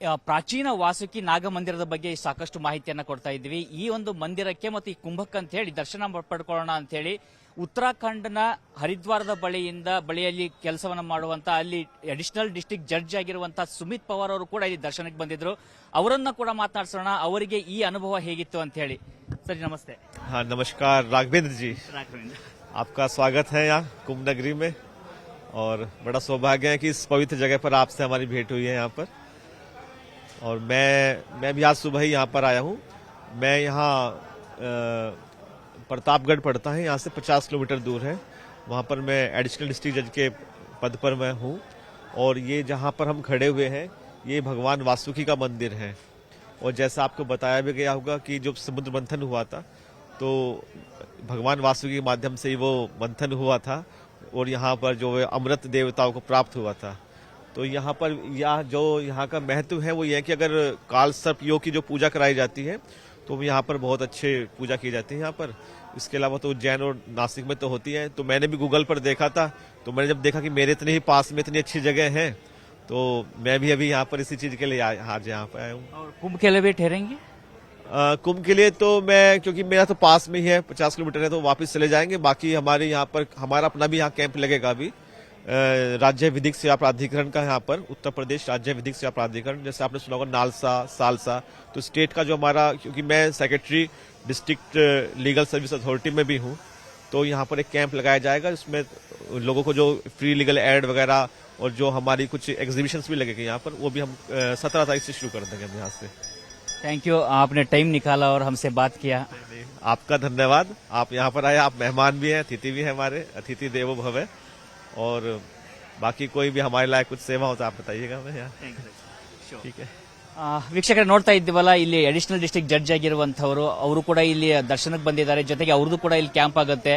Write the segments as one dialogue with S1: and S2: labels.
S1: ಆ, ಪ್ರಾಚೀನ ವಾಸುಕಿ ನಾಗ ಮಂದಿರದ ಬಗ್ಗೆ ಸಾಕಷ್ಟು ಮಾಹಿತಿಯನ್ನ ಕೊಡ್ತಾ ಇದ್ವಿ ಈ ಒಂದು ಮಂದಿರಕ್ಕೆ ಮತ್ತು ಈ ಕುಂಭಕ್ಕೆ ಅಂತ ಹೇಳಿ ದರ್ಶನ ಪಡ್ಕೊಳ್ಳೋಣ ಅಂತ ಹೇಳಿ ಉತ್ತರಾಖಂಡ್ನ ಹರಿದ್ವಾರದ ಬಳಿಯಿಂದ ಬಳಿಯಲ್ಲಿ ಕೆಲಸವನ್ನ ಮಾಡುವಂತ ಅಲ್ಲಿ ಅಡಿಷನಲ್ ಡಿಸ್ಟ್ರಿಕ್ಟ್ ಜಡ್ಜ್ ಆಗಿರುವಂತಹ ಸುಮಿತ್ ಪವಾರ್ ಅವರು ಕೂಡ ಇಲ್ಲಿ ದರ್ಶನಕ್ಕೆ ಬಂದಿದ್ರು ಅವರನ್ನ ಕೂಡ ಮಾತನಾಡ್ಸೋಣ ಅವರಿಗೆ ಈ ಅನುಭವ ಹೇಗಿತ್ತು ಅಂತ ಹೇಳಿ ಸರಿ ನಮಸ್ತೆ
S2: हाँ नमस्कार राघवेंद्र जी
S1: ರಾಘವೇಂದ್ರ
S2: आपका स्वागत है यहाँ कुंभ नगरी में और बड़ा सौभाग्य है कि इस पवित्र जगह पर आपसे हमारी भेंट हुई है यहाँ पर और मैं मैं भी आज सुबह ही यहाँ पर आया हूँ। मैं यहाँ प्रतापगढ़ पड़ता है, यहाँ से 50 किलोमीटर दूर है। वहाँ पर मैं एडिशनल डिस्ट्रिक्ट जज के पद पर मैं हूँ। और ये जहाँ पर हम खड़े हुए हैं, ये भगवान वासुकी का मंदिर है। और जैसा आपको बताया भी गया होगा कि जब समुद्र मंथन हुआ था तो भगवान वासुकी के माध्यम से ही वो मंथन हुआ था। और यहाँ पर जो अमृत देवताओं को प्राप्त हुआ था। तो यहाँ पर यह जो यहाँ का महत्व है वो ये है कि अगर काल सर्प योग की जो पूजा कराई जाती है तो यहाँ पर बहुत अच्छे पूजा की जाती है यहाँ पर। इसके अलावा तो उज्जैन और नासिक में तो होती है। तो मैंने भी गूगल पर देखा था तो मैंने जब देखा कि मेरे इतने ही पास में इतनी अच्छी जगह है तो मैं भी अभी यहाँ पर इसी चीज़ के लिए आज यहाँ पर आया हूँ।
S1: और कुंभ के लिए भी ठहरेंगे?
S2: कुंभ के लिए तो मैं क्योंकि मेरा तो पास में ही है पचास किलोमीटर है तो वापस चले जाएँगे। बाकी हमारे यहाँ पर हमारा अपना भी यहाँ कैंप लगेगा अभी। राज्य विधिक सेवा प्राधिकरण का यहाँ पर उत्तर प्रदेश राज्य विधिक सेवा प्राधिकरण जैसे आपने सुना होगा नालसा सालसा तो स्टेट का जो हमारा क्योंकि मैं secretary district legal service authority में भी हूँ तो यहाँ पर एक कैंप लगाया जाएगा जिसमें लोगों को जो फ्री लीगल एड वगैरह और जो हमारी कुछ एग्जीबिशंस भी लगेंगे यहाँ पर वो भी हम सत्रह तारीख से शुरू कर देंगे हम यहाँ से।
S1: थैंक यू आपने टाइम निकाला और हमसे बात किया।
S2: आपका धन्यवाद आप यहाँ पर आए आप मेहमान भी हैं अतिथि भी हैं हमारे अतिथि देवो भव। है और बाकी कोई भी हमारे लायक कुछ सेवा हो तो आप बताइएगा हमें यहाँ ठीक है
S1: ಆ, ವೀಕ್ಷಕರೇ ನೋಡ್ತಾ ಇದ್ದೀವಲ್ಲ ಇಲ್ಲಿ ಅಡಿಷನಲ್ ಡಿಸ್ಟ್ರಿಕ್ಟ್ ಜಡ್ಜ್ ಆಗಿರುವಂತವರು ಅವರು ಕೂಡ ಇಲ್ಲಿ ದರ್ಶನಕ್ಕೆ ಬಂದಿದ್ದಾರೆ ಜೊತೆಗೆ ಅವ್ರದ್ದು ಕೂಡ ಇಲ್ಲಿ ಕ್ಯಾಂಪ್ ಆಗುತ್ತೆ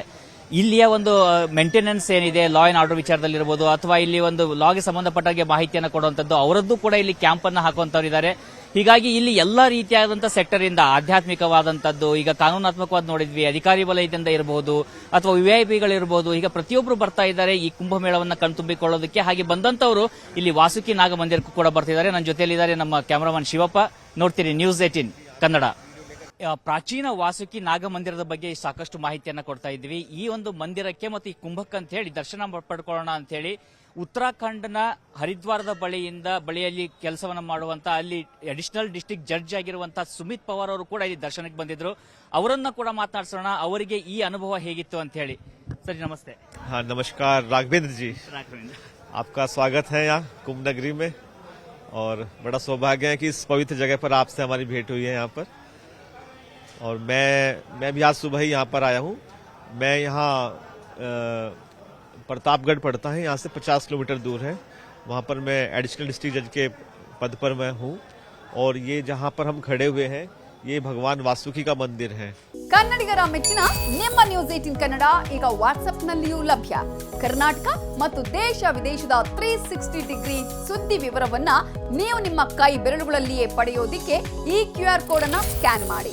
S1: ಇಲ್ಲಿಯ ಒಂದು ಮೇಂಟೆನೆನ್ಸ್ ಏನಿದೆ ಲಾ ಅಂಡ್ ಆರ್ಡರ್ ವಿಚಾರದಲ್ಲಿರ್ಬೋದು ಅಥವಾ ಇಲ್ಲಿ ಒಂದು ಲಾಗೆ ಸಂಬಂಧಪಟ್ಟಾಗೆ ಮಾಹಿತಿಯನ್ನು ಕೊಡುವಂತದ್ದು ಅವರದ್ದು ಕೂಡ ಇಲ್ಲಿ ಕ್ಯಾಂಪ್ ಅನ್ನ ಹಾಕುವಂತವ್ರು ಇದ್ದಾರೆ ಹೀಗಾಗಿ ಇಲ್ಲಿ ಎಲ್ಲ ರೀತಿಯಾದಂತಹ ಸೆಕ್ಟರ್ ಇಂದ ಆಧ್ಯಾತ್ಮಿಕವಾದಂತದ್ದು, ಈಗ ಕಾನೂನಾತ್ಮಕವಾದ ನೋಡಿದ್ವಿ, ಅಧಿಕಾರಿ ವಲಯದಿಂದ ಇರಬಹುದು ಅಥವಾ ವಿಐಪಿಗಳಿರಬಹುದು ಈಗ ಪ್ರತಿಯೊಬ್ಬರು ಬರ್ತಾ ಇದ್ದಾರೆ, ಈ ಕುಂಭಮೇಳವನ್ನ ಕಣ್ತುಂಬಿಕೊಳ್ಳೋದಕ್ಕೆ. ಹಾಗೆ ಬಂದಂತವರು ಇಲ್ಲಿ ವಾಸುಕಿ ನಾಗ ಮಂದಿರಕ್ಕೂ ಕೂಡ ಬರ್ತಿದ್ದಾರೆ. ನನ್ನ ಜೊತೆಯಲ್ಲಿದ್ದಾರೆ ನಮ್ಮ ಕ್ಯಾಮರಾಮನ್ ಶಿವಪ್ಪ. ನೋಡ್ತೀರಿ ನ್ಯೂಸ್ ಏಟೀನ್ ಕನ್ನಡ. ಪ್ರಾಚೀನ ವಾಸುಕಿ ನಾಗ ಮಂದಿರದ ಬಗ್ಗೆ ಸಾಕಷ್ಟು ಮಾಹಿತಿಯನ್ನ ಕೊಡ್ತಾ ಇದ್ವಿ ಈ ಒಂದು ಮಂದಿರಕ್ಕೆ ಮತ್ತು ಈ ಕುಂಭಕ್ಕೆ ಅಂತ ಹೇಳಿ ದರ್ಶನ ಪಡ್ಕೊಳ್ಳೋಣ ಅಂತ ಹೇಳಿ ಉತ್ತರಾಖಂಡ್ನ ಹರಿದ್ವಾರದ ಬಳಿಯಿಂದ ಬಳಿಯಲ್ಲಿ ಕೆಲಸವನ್ನ ಮಾಡುವಂತ ಅಲ್ಲಿ ಅಡಿಷನಲ್ ಡಿಸ್ಟ್ರಿಕ್ಟ್ ಜಡ್ಜ್ ಆಗಿರುವಂತಹ ಸುಮಿತ್ ಪವಾರ್ ಅವರು ಕೂಡ ಇಲ್ಲಿ ದರ್ಶನಕ್ಕೆ ಬಂದಿದ್ರು ಅವರನ್ನ ಕೂಡ ಮಾತನಾಡ್ಸೋಣ ಅವರಿಗೆ ಈ ಅನುಭವ ಹೇಗಿತ್ತು ಅಂತ ಹೇಳಿ ಸರಿ ನಮಸ್ತೆ
S2: हाँ नमस्कार राघवेंद्र जी
S1: ರಾಘವೇಂದ್ರ
S2: आपका स्वागत है यहाँ कुंभ नगरी में और बड़ा सौभाग्य है कि इस पवित्र जगह पर आपसे हमारी भेंट हुई है यहाँ पर और मैं मैं भी आज सुबह ही यहाँ पर आया हूँ मैं यहाँ अ, प्रतापगढ़ पड़ता है यहाँ से 50 किलोमीटर दूर है वहाँ पर मैं एडिशनल डिस्ट्रिक्ट जज के पद पर मैं हूँ और ये जहाँ पर हम खड़े हुए हैं ये भगवान वासुकी का मंदिर है
S3: ಕನ್ನಡಿಗರ ಮೆಚ್ಚಿನ ನಿಮ್ಮ ನ್ಯೂಸ್ ಏಟಿನ್ ಕನ್ನಡ ಈಗ ವಾಟ್ಸ್ಆಪ್ನಲ್ಲಿಯೂ ಲಭ್ಯ ಕರ್ನಾಟಕ ಮತ್ತು ದೇಶ ವಿದೇಶದ ತ್ರೀ ಸಿಕ್ಸ್ಟಿ ಡಿಗ್ರಿ ಸುದ್ದಿ ವಿವರವನ್ನ ನೀವು ನಿಮ್ಮ ಕೈ ಬೆರಳುಗಳಲ್ಲಿಯೇ ಪಡೆಯೋದಿಕ್ಕೆ ಈ ಕ್ಯೂ ಆರ್ ಕೋಡ್ ಅನ್ನ ಸ್ಕ್ಯಾನ್ ಮಾಡಿ